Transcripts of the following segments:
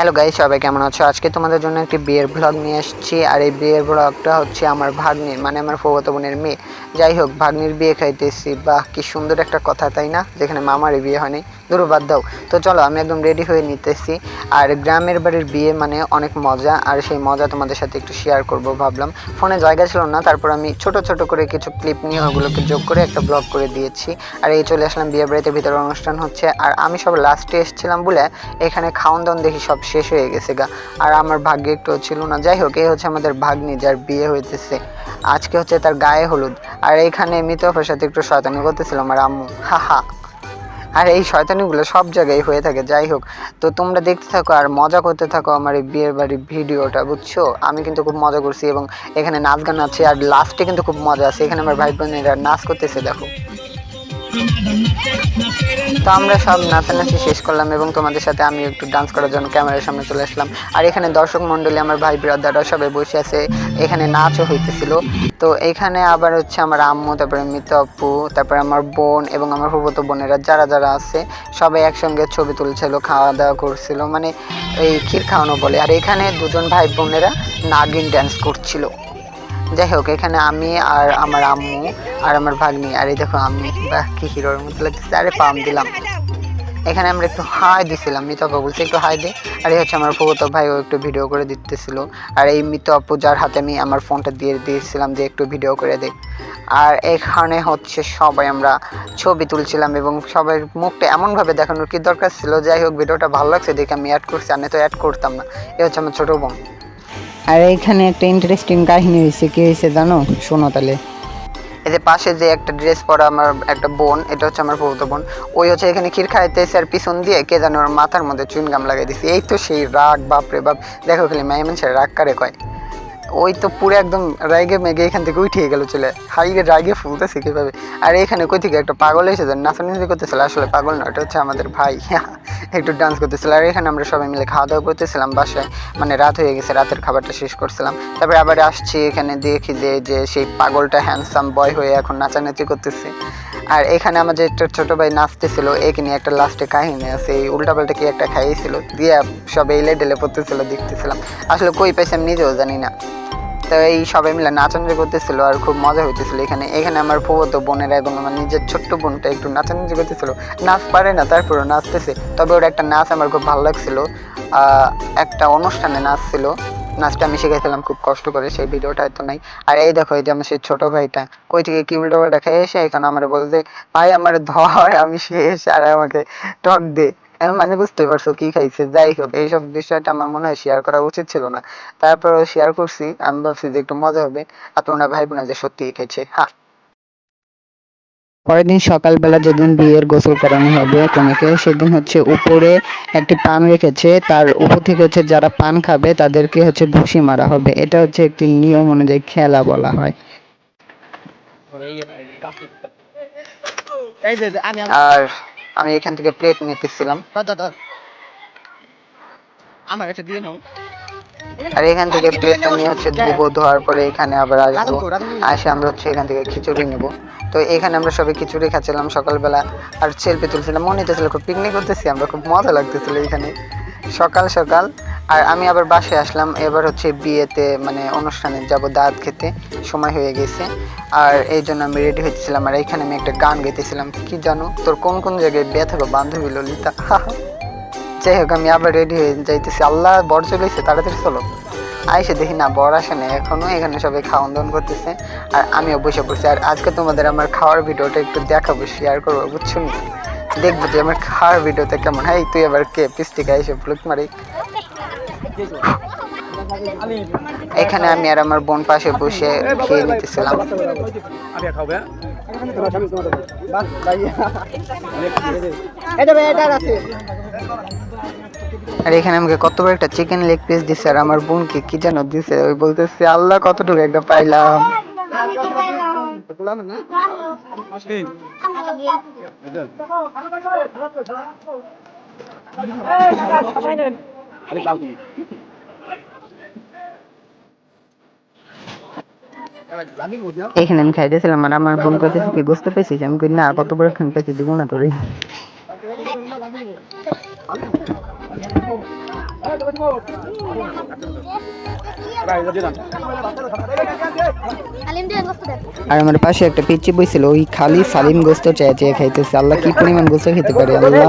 Hello guy সবাই কেমন আছো? আজকে তোমাদের জন্য একটি বিয়ের ব্লগ নিয়ে এসেছি। আর এই বিয়ের ব্লগটা হচ্ছে আমার ভাগ্নির মানে আমার ফৌগত বোনের মেয়ে। যাই হোক, ভাগ্নির বিয়ে খাইতেছি। বাহ, কি সুন্দর একটা কথা, তাই না? যেখানে মামারই বিয়ে হয়নি। দূর বাদ দাও। তো চলো, আমি একদম রেডি হয়ে নিতেছি। আর গ্রামের বাড়ির বিয়ে মানে অনেক মজা। আর সেই মজা তোমাদের সাথে একটু শেয়ার করব ভাবলাম। ফোনে জায়গা ছিল না, তারপর আমি ছোট ছোট করে কিছু ক্লিপ নিয়ে ওগুলোকে যোগ করে একটা ব্লগ করে দিয়েছি। আর এই চলে আসলাম বিয়ে বাড়িতে, ভিতরে অনুষ্ঠান হচ্ছে। আর আমি সব লাস্টে এসেছিলাম বলে এখানে খাওয়ান দাওয়ান দেখি সব শেষ হয়ে গেছে গা। আর আমার ভাগ্যে একটু ছিল না। যাই হোক, এই হচ্ছে আমাদের ভাগ্নি, যার বিয়ে হইতেছে। আজকে হচ্ছে তার গায়ে হলুদ। আর এইখানে মিতফের সাথে একটু শয়তানি করতেছিল আমার আম্মু, হা হা। আর এই শয়তানিগুলো সব জায়গায় হয়ে থাকে, যাই হোক। তো তোমরা দেখতে থাকো আর মজা করতে থাকো আমার এই বিয়ের বাড়ির ভিডিওটা, বুঝছ? আমি কিন্তু খুব মজা করছি এবং এখানে নাচ গান আছে, আর লাস্টে কিন্তু খুব মজা আছে। এখানে আমার ভাই বোনেরা নাচ করতেছে, দেখো। তো আমরা সব নাচানাচি শেষ করলাম এবং তোমাদের সাথে আমি একটু ডান্স করার জন্য ক্যামেরার সামনে চলে আসলাম। আর এখানে দর্শক মণ্ডলী আমার ভাই ব্রাদাররা সবাই বসে আছে। এখানে নাচও হইতেছিল। তো এখানে আবার হচ্ছে আমার আম্মু, তারপরে মিত আপু, তারপরে আমার বোন এবং আমার ফুফতো বোনেরা যারা যারা আছে, সবাই একসঙ্গে ছবি তুলছিল, খাওয়া দাওয়া করছিল মানে এই ক্ষীর খাওয়ানো বলে। আর এখানে দুজন ভাই বোনেরা নাগিন ড্যান্স করছিল। যাই হোক, এখানে আমি আর আমার আম্মু আর আমার ভাগ্নি, আর এই দেখো আমি। বাহ, কি হিরোর মতো লাগতেছে। আরে, পাম দিলাম। এখানে আমরা একটু হাই দিছিলাম, মিত আপু বলছে একটু হাই দে। আর এই হচ্ছে আমার ফুফতো ভাই ও একটু ভিডিও করে দিতেছিল। আর এই মিত আপু যার হাতে আমি আমার ফোনটা দিয়ে দিয়েছিলাম যে একটু ভিডিও করে দে। আর এখানে হচ্ছে সবাই আমরা ছবি তুলছিলাম এবং সবাই মুখটা এমনভাবে দেখানোর কি দরকার ছিল? যাই হোক ভিডিওটা ভালো লাগছে দেখে আমি অ্যাড করছি আমি তো অ্যাড করতাম না। এ হচ্ছে আমার ছোটো বোন। আর এখানে একটা ইন্টারেস্টিং কাহিনী হয়েছে, কি হয়েছে জানো? শোনো তাহলে। এই যে পাশে যে একটা ড্রেস পরা আমার একটা বোন, এটা হচ্ছে আমার ভৌত বোন, ওই হচ্ছে এখানে ক্ষীর খাইতেছে আর পিছন দিয়ে কে জানো মাথার মধ্যে চুইনগাম লাগাই দিছে। এই তো সেই রাগ, বাপরে বাপ। দেখো খালি মেয়ে মানুষের রাগ কারে কয়? ওই তো পুরো একদম রাগে মেগে এখান থেকে উঠিয়ে গেল চলে। হাইগে রাগে ফুলতেছে কীভাবে? আর এখানে কই থেকে একটা পাগল এসে এসেছে নাচানাচি করতেছিল, আসলে পাগল না এটা হচ্ছে আমাদের ভাই। একটু ডান্স করতেছিল, আর এখানে আমরা সবাই মিলে খাওয়া দাওয়া করতেছিলাম বাসায়। মানে রাত হয়ে গেছে, রাতের খাবারটা শেষ করছিলাম। তারপরে আবার আসছি এখানে, দেখি যে যে সেই পাগলটা হ্যান্ডসাম বয় হয়ে এখন নাচানাচি করতেছে। আর এখানে আমাদের একটা ছোট ভাই নাচতেছিল, একে নিয়ে একটা লাস্টে কাহিনী আছে। এই উল্টাপাল্টা কি একটা খাইয়েছিল, দিয়ে সব এলে ডেলে পড়তেছিল, দেখতেছিলাম। আসলে কই পাইছে আমি নিজেও জানি না। তো এই সবাই মিলে নাচানাচি করতেছিল আর খুব মজা হইতেছিল এখানে। এখানে আমার ফুবতো বোনেরা এবং আমার নিজের ছোট্ট বোনটা একটু নাচানাচি করতেছিল। নাচ পারে না, তারপরেও নাচতেছে। তবে ওর একটা নাচ আমার খুব ভালো লাগছিল। একটা অনুষ্ঠানে নাচ ছিল নাচটা আমি শিখাইছিলাম খুব কষ্ট করে, সেই ভিডিওটা এত নাই। আর এই দেখো, এই যে আমার সেই ছোট ভাইটা, কই থেকে কি উল্টো পাল্টা খেয়ে এসে এখানে আমার বলতে ভাই, আমার ধর, আমি শেষ, আর আমাকে টক দে। মানে বুঝতে পারছ কি খাইছে, যাই হোক, এইসব বিষয়টা আমার মনে হয় শেয়ার করা উচিত ছিল না। তারপরেও শেয়ার করছি, আমি ভাবছি যে একটু মজা হবে, আর তোমরা ভাই বোনা যে সত্যিই খাইছে, হা। পরের দিন সকালবেলা যেদিন বিয়ের গোসল করানো হবে তোমাকে সেদিন হচ্ছে উপরে একটি পান রেখেছে। তার উপর থেকে হচ্ছে যারা পান খাবে তাদেরকে হচ্ছে ঘুষি মারা হবে। এটা হচ্ছে একটি নিয়ম অনুযায়ী খেলা বলা হয়। আর আমি এখান থেকে প্লেট নিতেছিলাম। আমার একটা দিয়ে নাও। আর এখান থেকে প্লেটটা নিয়ে হচ্ছে ধুবো ধোয়ার পরে এখানে আবার আসব। আসে আমরা হচ্ছে এখান থেকে খিচুড়ি নেব। তো এখানে আমরা সবাই খিচুড়ি খাচ্ছিলাম সকালবেলা আর সেলফি তুলছিলাম। মনে হইতেছিল খুব পিকনিক করতেছি আমরা খুব মজা লাগতেছিল এখানে। সকাল সকাল। আর আমি আবার বাসায় আসলাম এবার হচ্ছে বিয়েতে মানে অনুষ্ঠানে যাব দাঁত খেতে সময় হয়ে গেছে। আর এই জন্য আমি রেডি হয়েছিলাম আর এখানে আমি একটা গান গাইতেছিলাম। কি জানো? তোর কোন কোন জায়গায় বিয়ে থাকো বান্ধবী ললিতা? যাই হোক আমি আবার রেডি হয়ে যাইতেছি। আল্লাহ বর চলেছে তাড়াতাড়ি চলো। আইসে দেখি না বর আসে না এখনও এখানে সবাই খাওয়ান দাওয়ান করতেছে। আর আমিও বসে পড়ছি। আর আজকে তোমাদের আমার খাওয়ার ভিডিওটা একটু দেখাবো শেয়ার করব বুঝছ না? দেখব যে আমার খাওয়ার ভিডিওটা কেমন। হয় তুই আবার কে? পিস্টিকা এসে ফ্লুক মারি। এখানে আমি আর আমার বোন পাশে বসে খেয়ে নিতেছিলাম। এই এটা আছে। আর এখানে আমাকে কত বড় একটা চিকেন লেগ পিস দিছে আর আমার বোনকে কি যেন দিছে? ওই বলতেছে, আল্লাহ, কতটুকু একটা পাইলাম। এখানে আমি খাইতেছিলাম আর আমার বোন কাছে কি বুঝতে পেরেছিস? আমি না কত বড় খান পেয়েছি, দিব না তোরে। আমার পাশে একটা পিচ্ছি বইছিল, ওই খালি সালিম গোস্ত চেয়ে চেয়ে খাইতেছে। আল্লাহ কি পরিমাণ গোস্ত খেতে পারে, আল্লাহ?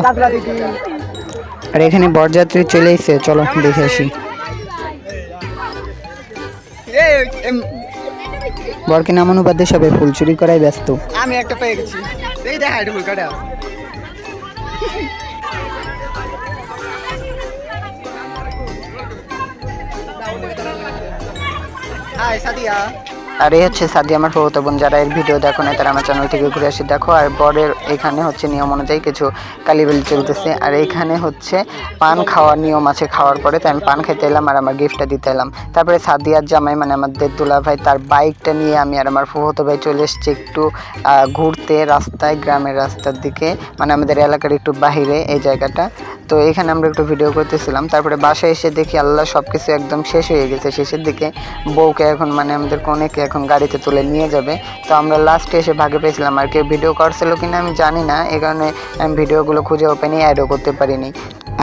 আর এখানে বরযাত্রী চলে এসেছে, চলো দেখে আসি। বরকে নামানো বাদে সবাই ফুল চুরি করায় ব্যস্ত। আমি একটা পেয়ে গেছি। এই দেখা ফুল কাটা। হাই সাদিয়া আর এই হচ্ছে সাদি আমার ফটো বোন, যারা এর ভিডিও দেখো না তারা আমার চ্যানেল থেকে ঘুরে আসি। দেখো, আর বরের এখানে হচ্ছে নিয়ম অনুযায়ী কিছু কালিবেলি চলতেছে। আর এখানে হচ্ছে পান খাওয়ার নিয়ম আছে খাওয়ার পরে, তাই আমি পান খেতে এলাম আর আমার গিফটটা দিতে এলাম। তারপরে সাদিয়ার জামাই মানে আমাদের দুলা ভাই তার বাইকটা নিয়ে আমি আর আমার ফুহতো ভাই চলে এসেছি একটু ঘুরতে রাস্তায়, গ্রামের রাস্তার দিকে মানে আমাদের এলাকার একটু বাহিরে এই জায়গাটা। তো এখানে আমরা একটু ভিডিও করতেছিলাম। তারপরে বাসায় এসে দেখি আল্লাহ সব কিছু একদম শেষ হয়ে গেছে। শেষের দিকে বউকে এখন মানে আমাদের কনেকে এখন গাড়িতে তুলে নিয়ে যাবে। তো আমরা লাস্টে এসে ভাগে পেয়েছিলাম আর কেউ ভিডিও করছিল কিনা আমি জানি না। এই কারণে আমি ভিডিওগুলো খুঁজে ওপেনই অ্যাডও করতে পারিনি।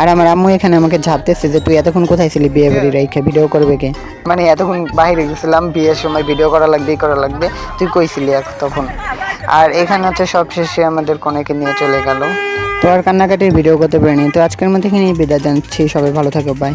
আর আমার আম্মু এখানে আমাকে ঝাড়তেছে যে তুই এতক্ষণ কোথায় ছিলি বিয়ে বাড়ি রেখে? ভিডিও করবে কে? মানে এতক্ষণ বাইরে গেছিলাম বিয়ের সময় ভিডিও করা লাগবে করা লাগবে। তুই কইছিলি এক তখন? আর এখানে হচ্ছে সব শেষে আমাদের কনেকে নিয়ে চলে গেল। তো আর কান্নাকাটির ভিডিও করতে পারিনি। তো আজকের মধ্যে এখানেই বিদায় জানাচ্ছি সবাই ভালো থাকো বাই